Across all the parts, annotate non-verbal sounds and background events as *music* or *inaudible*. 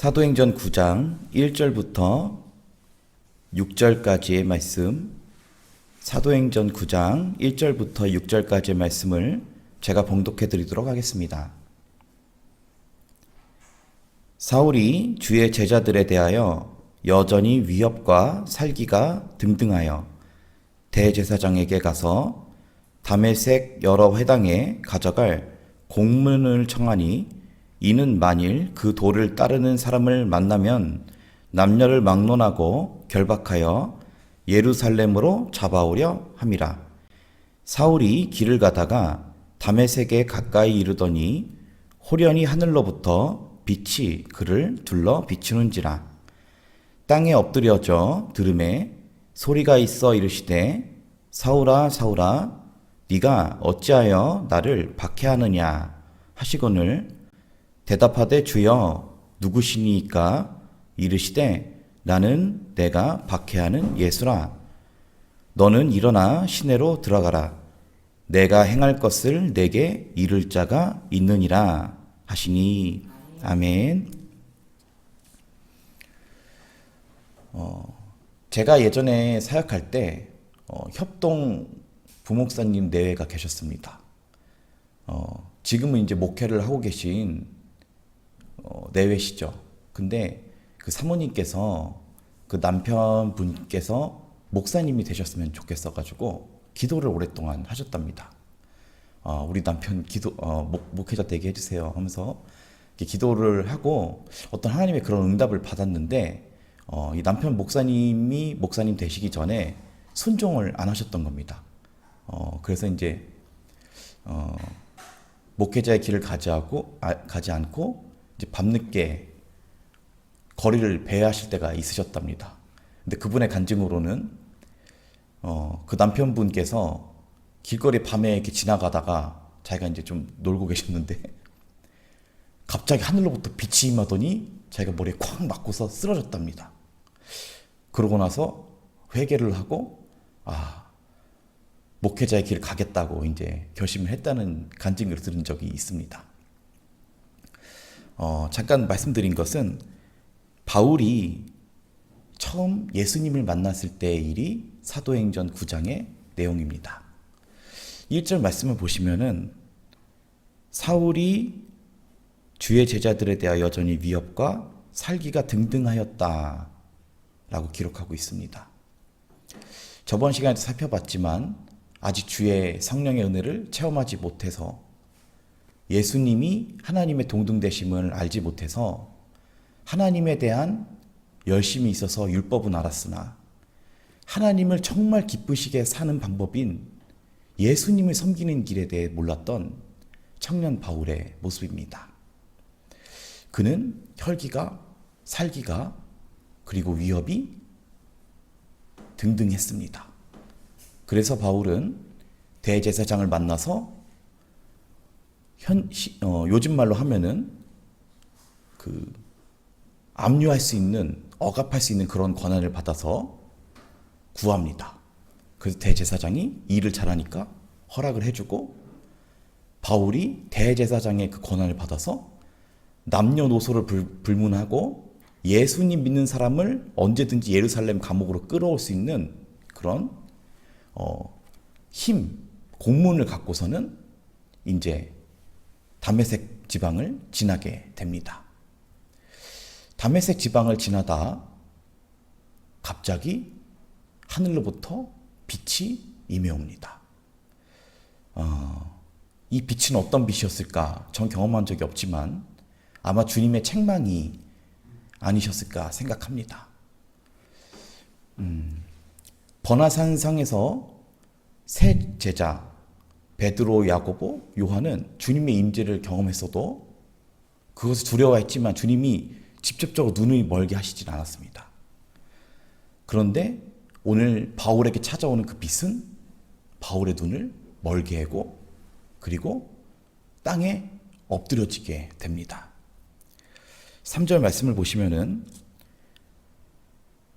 사도행전 9장 1절부터 6절까지의 말씀, 사도행전 9장 1절부터 6절까지의 말씀을 제가 봉독해 드리도록 하겠습니다. 사울이 주의 제자들에 대하여 여전히 위협과 살기가 등등하여 대제사장에게 가서 담에색 여러 회당에 가져갈 공문을 청하니 이는 만일 그 도를 따르는 사람을 만나면 남녀를 막론하고 결박하여 예루살렘으로 잡아오려 함이라. 사울이 길을 가다가 담에색에 가까이 이르더니 호련히 하늘로부터 빛이 그를 둘러 비추는지라. 땅에 엎드려져 들음에 소리가 있어 이르시되 사울아 사울아 네가 어찌하여 나를 박해하느냐 하시거늘 대답하되 주여 누구시니까 이르시되 나는 내가 박해하는 예수라 너는 일어나 시내로 들어가라 내가 행할 것을 내게 이를 자가 있느니라 하시니 아멘. 어, 제가 예전에 사역할 때 어, 협동 부목사님 내외가 계셨습니다. 어, 지금은 이제 목회를 하고 계신 어, 내외시죠. 근데 그 사모님께서 그 남편분께서 목사님이 되셨으면 좋겠어가지고 기도를 오랫동안 하셨답니다. 어, 우리 남편 기도 어, 목, 목회자 되게 해주세요 하면서 기도를 하고 어떤 하나님의 그런 응답을 받았는데 어, 이 남편 목사님이 목사님 되시기 전에 순종을 안 하셨던 겁니다. 어, 그래서 이제 어, 목회자의 길을 가지 않고 아, 가지 않고 이제 밤늦게 거리를 배회하실 때가 있으셨답니다. 근데 그분의 간증으로는 어, 그 남편분께서 길거리 밤에 이렇게 지나가다가 자기가 이제 좀 놀고 계셨는데 *laughs* 갑자기 하늘로부터 빛이 임하더니 자기가 머리에 쾅 맞고서 쓰러졌답니다. 그러고 나서 회개를 하고 아 목회자의 길을 가겠다고 이제 결심을 했다는 간증을 들은 적이 있습니다. 어, 잠깐 말씀드린 것은 바울이 처음 예수님을 만났을 때의 일이 사도행전 9장의 내용입니다. 1절 말씀을 보시면은 사울이 주의 제자들에 대하여 여전히 위협과 살기가 등등하였다 라고 기록하고 있습니다. 저번 시간에도 살펴봤지만 아직 주의 성령의 은혜를 체험하지 못해서 예수님이 하나님의 동등되심을 알지 못해서 하나님에 대한 열심이 있어서 율법은 알았으나 하나님을 정말 기쁘시게 사는 방법인 예수님을 섬기는 길에 대해 몰랐던 청년 바울의 모습입니다. 그는 혈기가, 살기가, 그리고 위협이 등등했습니다. 그래서 바울은 대제사장을 만나서 현, 시, 어, 요즘 말로 하면은 그 압류할 수 있는 억압할 수 있는 그런 권한을 받아서 구합니다. 그래서 대제사장이 일을 잘하니까 허락을 해주고 바울이 대제사장의 그 권한을 받아서 남녀노소를 불, 불문하고 예수님 믿는 사람을 언제든지 예루살렘 감옥으로 끌어올 수 있는 그런 어, 힘, 공문을 갖고서는 이제 담메색 지방을 지나게 됩니다. 담메색 지방을 지나다 갑자기 하늘로부터 빛이 임해옵니다. 어, 이 빛은 어떤 빛이었을까? 전 경험한 적이 없지만 아마 주님의 책망이 아니셨을까 생각합니다. 음, 번화산상에서 세 제자 베드로, 야고보, 요한은 주님의 임재를 경험했어도 그것을 두려워했지만 주님이 직접적으로 눈을 멀게 하시진 않았습니다. 그런데 오늘 바울에게 찾아오는 그 빛은 바울의 눈을 멀게 하고 그리고 땅에 엎드려지게 됩니다. 3절 말씀을 보시면은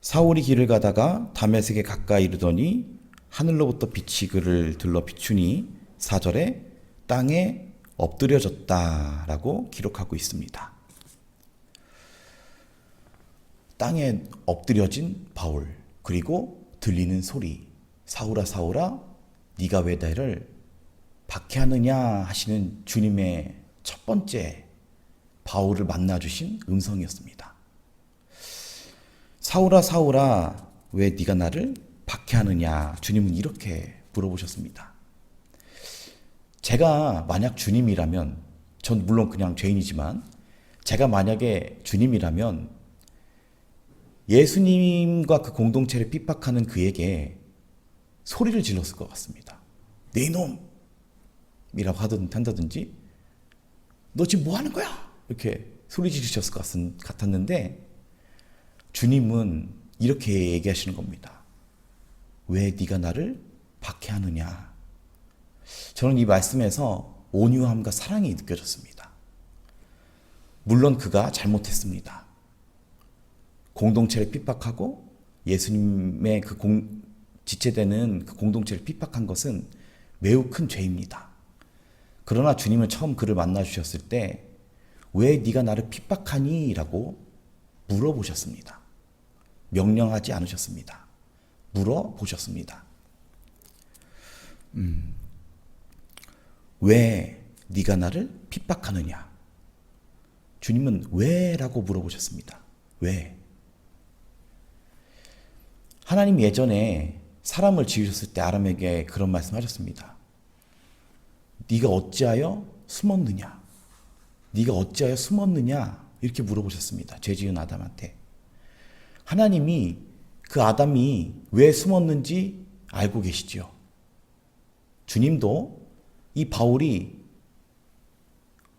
사울이 길을 가다가 다메섹에 가까이 이르더니 하늘로부터 빛이 그를 들러 비추니 4절에 땅에 엎드려졌다라고 기록하고 있습니다. 땅에 엎드려진 바울 그리고 들리는 소리 사울아 사울아 네가 왜 나를 박해하느냐 하시는 주님의 첫 번째 바울을 만나 주신 음성이었습니다. 사울아 사울아 왜 네가 나를 박해하느냐 주님은 이렇게 물어보셨습니다. 제가 만약 주님이라면 전 물론 그냥 죄인이지만 제가 만약에 주님이라면 예수님과 그 공동체를 핍박하는 그에게 소리를 질렀을 것 같습니다. 네 이놈 이라고 하든 한다든지 너 지금 뭐 하는 거야? 이렇게 소리 지르셨을 것 같았는데 주님은 이렇게 얘기하시는 겁니다. 왜 네가 나를 박해하느냐? 저는 이 말씀에서 온유함과 사랑이 느껴졌습니다. 물론 그가 잘못했습니다. 공동체를 핍박하고 예수님의 그 공, 지체되는 그 공동체를 핍박한 것은 매우 큰 죄입니다. 그러나 주님은 처음 그를 만나 주셨을 때 왜 네가 나를 핍박하니? 라고 물어보셨습니다. 명령하지 않으셨습니다. 물어보셨습니다. 음, 왜 네가 나를 핍박하느냐? 주님은 왜라고 물어보셨습니다. 왜? 하나님 예전에 사람을 지으셨을 때 아람에게 그런 말씀하셨습니다. 네가 어찌하여 숨었느냐? 네가 어찌하여 숨었느냐? 이렇게 물어보셨습니다. 죄 지은 아담한테. 하나님이 그 아담이 왜 숨었는지 알고 계시지요. 주님도 이 바울이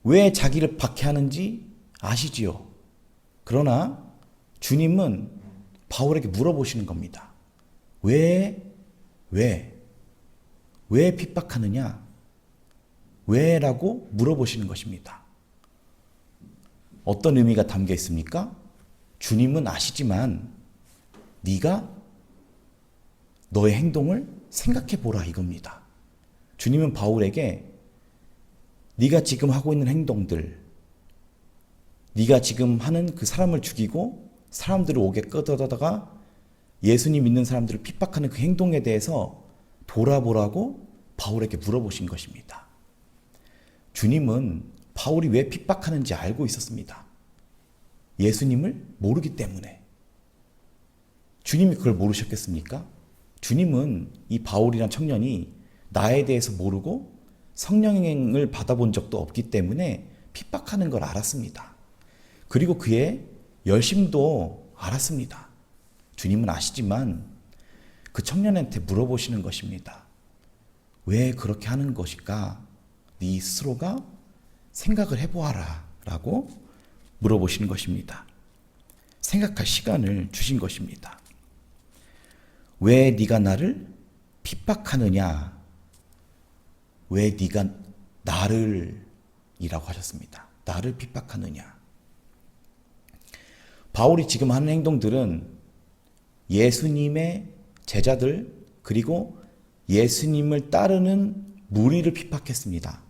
왜 자기를 박해하는지 아시지요. 그러나 주님은 바울에게 물어보시는 겁니다. 왜, 왜, 왜 핍박하느냐? 왜 라고 물어보시는 것입니다. 어떤 의미가 담겨 있습니까? 주님은 아시지만 네가 너의 행동을 생각해 보라 이겁니다. 주님은 바울에게 네가 지금 하고 있는 행동들, 네가 지금 하는 그 사람을 죽이고 사람들을 오게 끄덕다가 예수님 믿는 사람들을 핍박하는 그 행동에 대해서 돌아보라고 바울에게 물어보신 것입니다. 주님은 바울이 왜 핍박하는지 알고 있었습니다. 예수님을 모르기 때문에. 주님이 그걸 모르셨겠습니까? 주님은 이 바울이란 청년이 나에 대해서 모르고 성령을 받아본 적도 없기 때문에 핍박하는 걸 알았습니다. 그리고 그의 열심도 알았습니다. 주님은 아시지만 그 청년한테 물어보시는 것입니다. 왜 그렇게 하는 것일까? 네 스스로가 생각을 해보아라. 라고 물어보시는 것입니다. 생각할 시간을 주신 것입니다. 왜 네가 나를 핍박하느냐? 왜 네가 나를 이라고 하셨습니다. 나를 핍박하느냐? 바울이 지금 하는 행동들은 예수님의 제자들 그리고 예수님을 따르는 무리를 핍박했습니다.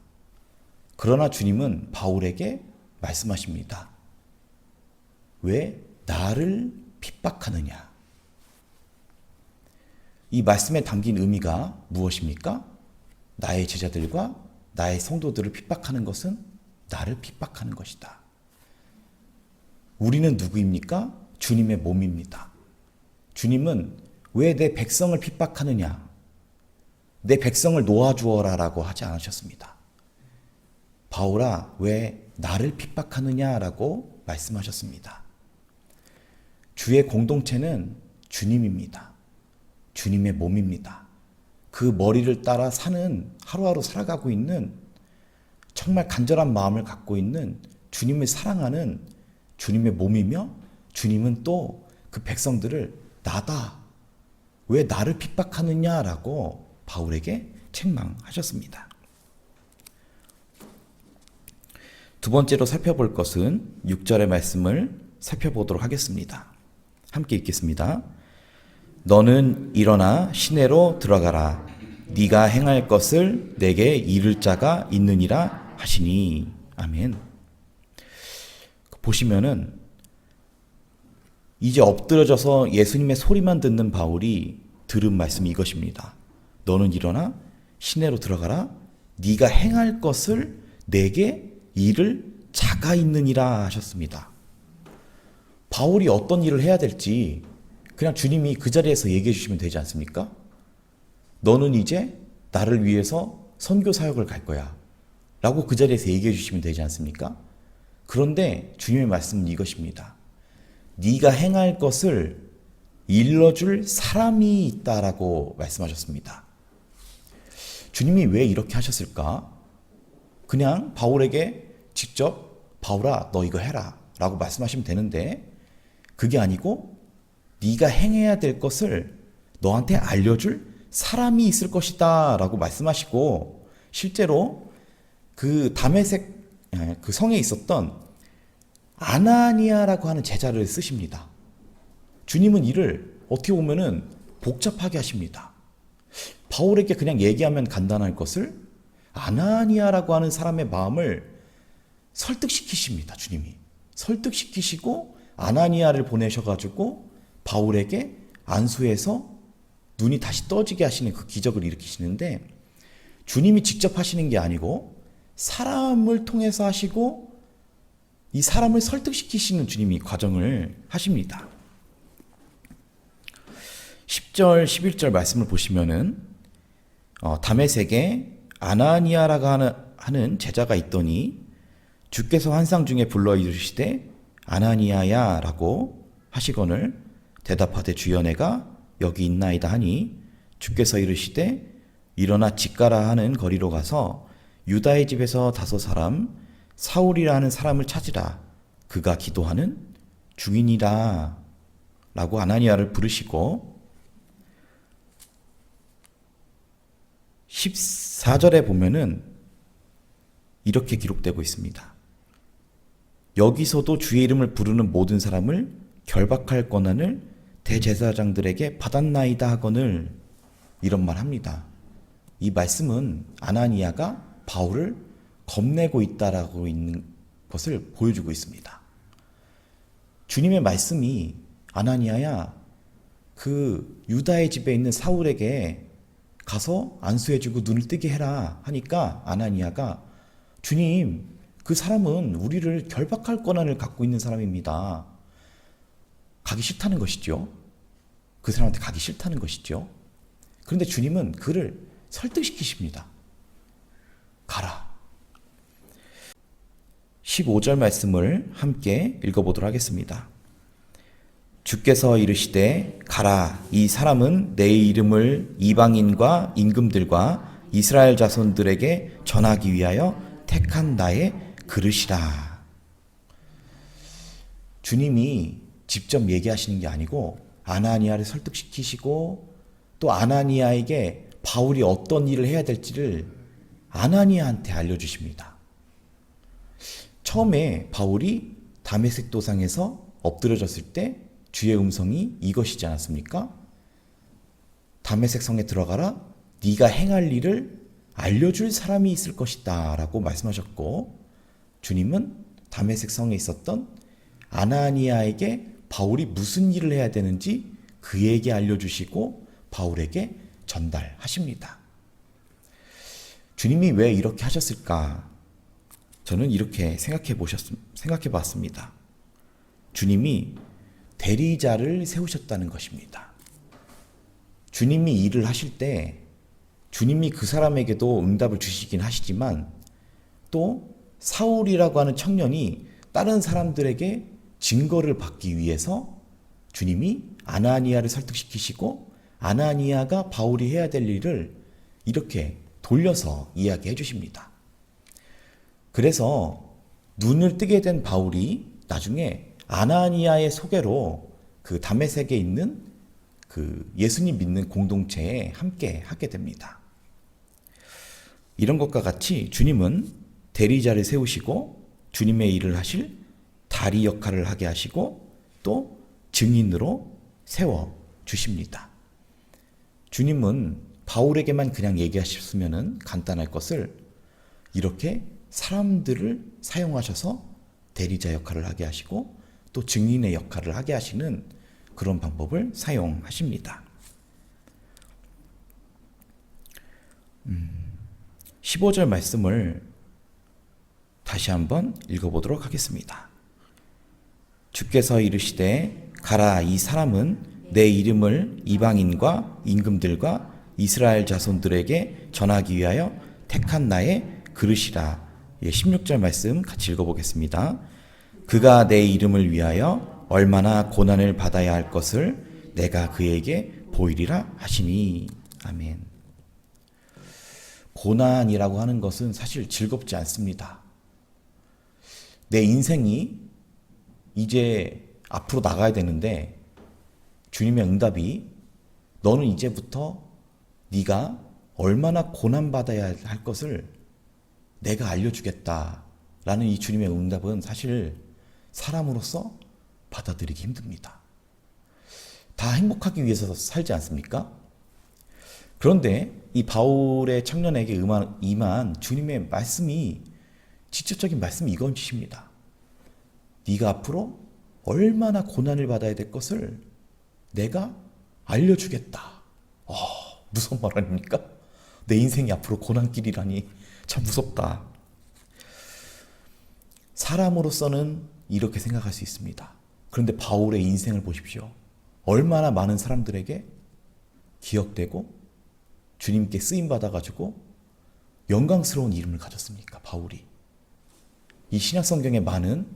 그러나 주님은 바울에게 말씀하십니다. 왜 나를 핍박하느냐? 이 말씀에 담긴 의미가 무엇입니까? 나의 제자들과 나의 성도들을 핍박하는 것은 나를 핍박하는 것이다. 우리는 누구입니까? 주님의 몸입니다. 주님은 왜 내 백성을 핍박하느냐? 내 백성을 놓아주어라 라고 하지 않으셨습니다. 바울아, 왜 나를 핍박하느냐 라고 말씀하셨습니다. 주의 공동체는 주님입니다. 주님의 몸입니다. 그 머리를 따라 사는 하루하루 살아가고 있는 정말 간절한 마음을 갖고 있는 주님을 사랑하는 주님의 몸이며 주님은 또 그 백성들을 나다. 왜 나를 핍박하느냐라고 바울에게 책망하셨습니다. 두 번째로 살펴볼 것은 6절의 말씀을 살펴보도록 하겠습니다. 함께 읽겠습니다. 너는 일어나 시내로 들어가라. 네가 행할 것을 내게 이를 자가 있느니라 하시니 아멘. 보시면은 이제 엎드려져서 예수님의 소리만 듣는 바울이 들은 말씀이 이것입니다. 너는 일어나 시내로 들어가라. 네가 행할 것을 내게 일을 자가 있느니라 하셨습니다. 바울이 어떤 일을 해야 될지 그냥 주님이 그 자리에서 얘기해 주시면 되지 않습니까? 너는 이제 나를 위해서 선교 사역을 갈 거야. 라고 그 자리에서 얘기해 주시면 되지 않습니까? 그런데 주님의 말씀은 이것입니다. 네가 행할 것을 일러줄 사람이 있다라고 말씀하셨습니다. 주님이 왜 이렇게 하셨을까? 그냥 바울에게 직접 바울아 너 이거 해라 라고 말씀하시면 되는데 그게 아니고 네가 행해야 될 것을 너한테 알려줄 사람이 있을 것이다 라고 말씀하시고 실제로 그 다메섹 그 성에 있었던 아나니아라고 하는 제자를 쓰십니다. 주님은 이를 어떻게 보면은 복잡하게 하십니다. 바울에게 그냥 얘기하면 간단할 것을 아나니아라고 하는 사람의 마음을 설득시키십니다. 주님이 설득시키시고 아나니아를 보내셔가지고 바울에게 안수해서 눈이 다시 떠지게 하시는 그 기적을 일으키시는데 주님이 직접 하시는 게 아니고 사람을 통해서 하시고 이 사람을 설득시키시는 주님이 과정을 하십니다. 10절, 11절 말씀을 보시면은 어, 다메섹에 아나니아라고 하는, 하는 제자가 있더니 주께서 환상 중에 불러 이르시되 아나니아야라고 하시거늘 대답하되 주여 내가 여기 있나이다 하니 주께서 이르시되 일어나 집가라 하는 거리로 가서 유다의 집에서 다섯 사람 사울이라는 사람을 찾으라 그가 기도하는 중인이라 라고 아나니아를 부르시고 14절에 보면은 이렇게 기록되고 있습니다. 여기서도 주의 이름을 부르는 모든 사람을 결박할 권한을 대제사장들에게 받았나이다 하거늘 이런 말 합니다. 이 말씀은 아나니아가 바울을 겁내고 있다라고 있는 것을 보여주고 있습니다. 주님의 말씀이 아나니아야 그 유다의 집에 있는 사울에게 가서 안수해주고 눈을 뜨게 해라 하니까 아나니아가 주님 그 사람은 우리를 결박할 권한을 갖고 있는 사람입니다. 가기 싫다는 것이죠. 그 사람한테 가기 싫다는 것이죠. 그런데 주님은 그를 설득시키십니다. 가라. 15절 말씀을 함께 읽어보도록 하겠습니다. 주께서 이르시되 가라 이 사람은 내 이름을 이방인과 임금들과 이스라엘 자손들에게 전하기 위하여 택한 나의 그릇이라. 주님이 직접 얘기하시는 게 아니고 아나니아를 설득시키시고 또 아나니아에게 바울이 어떤 일을 해야 될지를 아나니아한테 알려주십니다. 처음에 바울이 다메섹 도상에서 엎드려졌을 때 주의 음성이 이것이지 않았습니까? 다메섹 성에 들어가라. 네가 행할 일을 알려줄 사람이 있을 것이다 라고 말씀하셨고 주님은 다메섹 성에 있었던 아나니아에게 바울이 무슨 일을 해야 되는지 그에게 알려주시고 바울에게 전달하십니다. 주님이 왜 이렇게 하셨을까? 저는 이렇게 생각해 보셨, 생각해 봤습니다. 주님이 대리자를 세우셨다는 것입니다. 주님이 일을 하실 때 주님이 그 사람에게도 응답을 주시긴 하시지만 또 사울이라고 하는 청년이 다른 사람들에게 증거를 받기 위해서 주님이 아나니아를 설득시키시고 아나니아가 바울이 해야 될 일을 이렇게 돌려서 이야기해 주십니다. 그래서 눈을 뜨게 된 바울이 나중에 아나니아의 소개로 그 다메섹에 있는 그 예수님 믿는 공동체에 함께 하게 됩니다. 이런 것과 같이 주님은 대리자를 세우시고 주님의 일을 하실 다리 역할을 하게 하시고 또 증인으로 세워 주십니다. 주님은 바울에게만 그냥 얘기하셨으면 간단할 것을 이렇게 사람들을 사용하셔서 대리자 역할을 하게 하시고 또 증인의 역할을 하게 하시는 그런 방법을 사용하십니다. 음, 15절 말씀을 다시 한번 읽어보도록 하겠습니다. 주께서 이르시되 가라 이 사람은 내 이름을 이방인과 임금들과 이스라엘 자손들에게 전하기 위하여 택한 나의 그릇이라. 예, 16절 말씀 같이 읽어보겠습니다. 그가 내 이름을 위하여 얼마나 고난을 받아야 할 것을 내가 그에게 보이리라 하시니. 아멘. 고난이라고 하는 것은 사실 즐겁지 않습니다. 내 인생이 이제 앞으로 나가야 되는데 주님의 응답이 너는 이제부터 네가 얼마나 고난 받아야 할 것을 내가 알려주겠다라는 이 주님의 응답은 사실 사람으로서 받아들이기 힘듭니다. 다 행복하기 위해서 살지 않습니까? 그런데 이 바울의 청년에게 임한, 주님의 말씀이 직접적인 말씀이 이것입니다. 네가 앞으로 얼마나 고난을 받아야 될 것을 내가 알려주겠다. 어, 무서운 말 아닙니까? 내 인생이 앞으로 고난길이라니 참 무섭다. 사람으로서는 이렇게 생각할 수 있습니다. 그런데 바울의 인생을 보십시오. 얼마나 많은 사람들에게 기억되고 주님께 쓰임 받아가지고 영광스러운 이름을 가졌습니까? 바울이. 이 신약 성경에 많은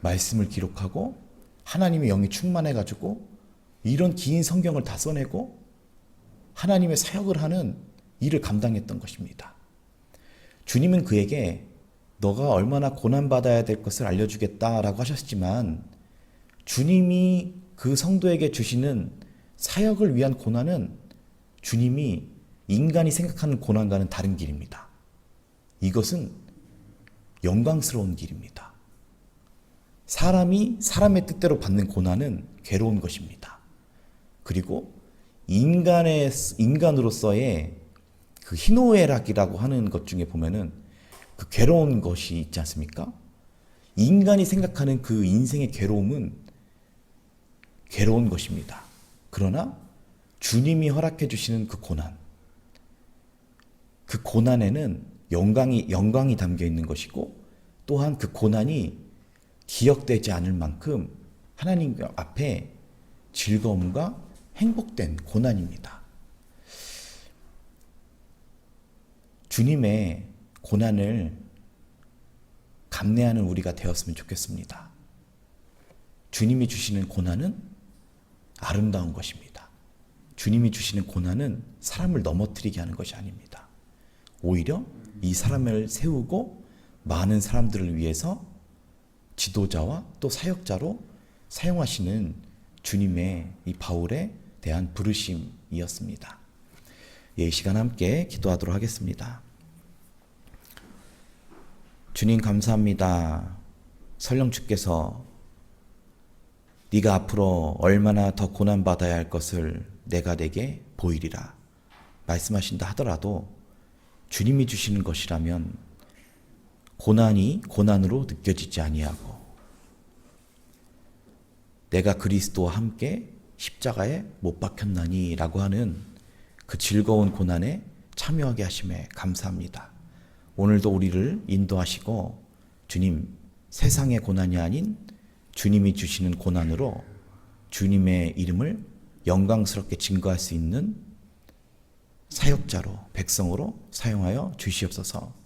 말씀을 기록하고 하나님의 영이 충만해 가지고 이런 긴 성경을 다 써내고 하나님의 사역을 하는 일을 감당했던 것입니다. 주님은 그에게 너가 얼마나 고난받아야 될 것을 알려주겠다라고 하셨지만 주님이 그 성도에게 주시는 사역을 위한 고난은 주님이 인간이 생각하는 고난과는 다른 길입니다. 이것은 영광스러운 길입니다. 사람이 사람의 뜻대로 받는 고난은 괴로운 것입니다. 그리고 인간의 인간으로서의 그 희노애락이라고 하는 것 중에 보면은 그 괴로운 것이 있지 않습니까? 인간이 생각하는 그 인생의 괴로움은 괴로운 것입니다. 그러나 주님이 허락해 주시는 그 고난, 그 고난에는 영광이 영광이 담겨 있는 것이고 또한 그 고난이 기억되지 않을 만큼 하나님 앞에 즐거움과 행복된 고난입니다. 주님의 고난을 감내하는 우리가 되었으면 좋겠습니다. 주님이 주시는 고난은 아름다운 것입니다. 주님이 주시는 고난은 사람을 넘어뜨리게 하는 것이 아닙니다. 오히려 이 사람을 세우고 많은 사람들을 위해서 지도자와 또 사역자로 사용하시는 주님의 이 바울에 대한 부르심이었습니다. 예, 이 시간 함께 기도하도록 하겠습니다. 주님 감사합니다. 설령 주께서 네가 앞으로 얼마나 더 고난 받아야 할 것을 내가 내게 보이리라 말씀하신다 하더라도 주님이 주시는 것이라면 고난이 고난으로 느껴지지 아니하고 내가 그리스도와 함께 십자가에 못 박혔나니라고 하는 그 즐거운 고난에 참여하게 하심에 감사합니다. 오늘도 우리를 인도하시고 주님 세상의 고난이 아닌 주님이 주시는 고난으로 주님의 이름을 영광스럽게 증거할 수 있는 사역자로 백성으로 사용하여 주시옵소서.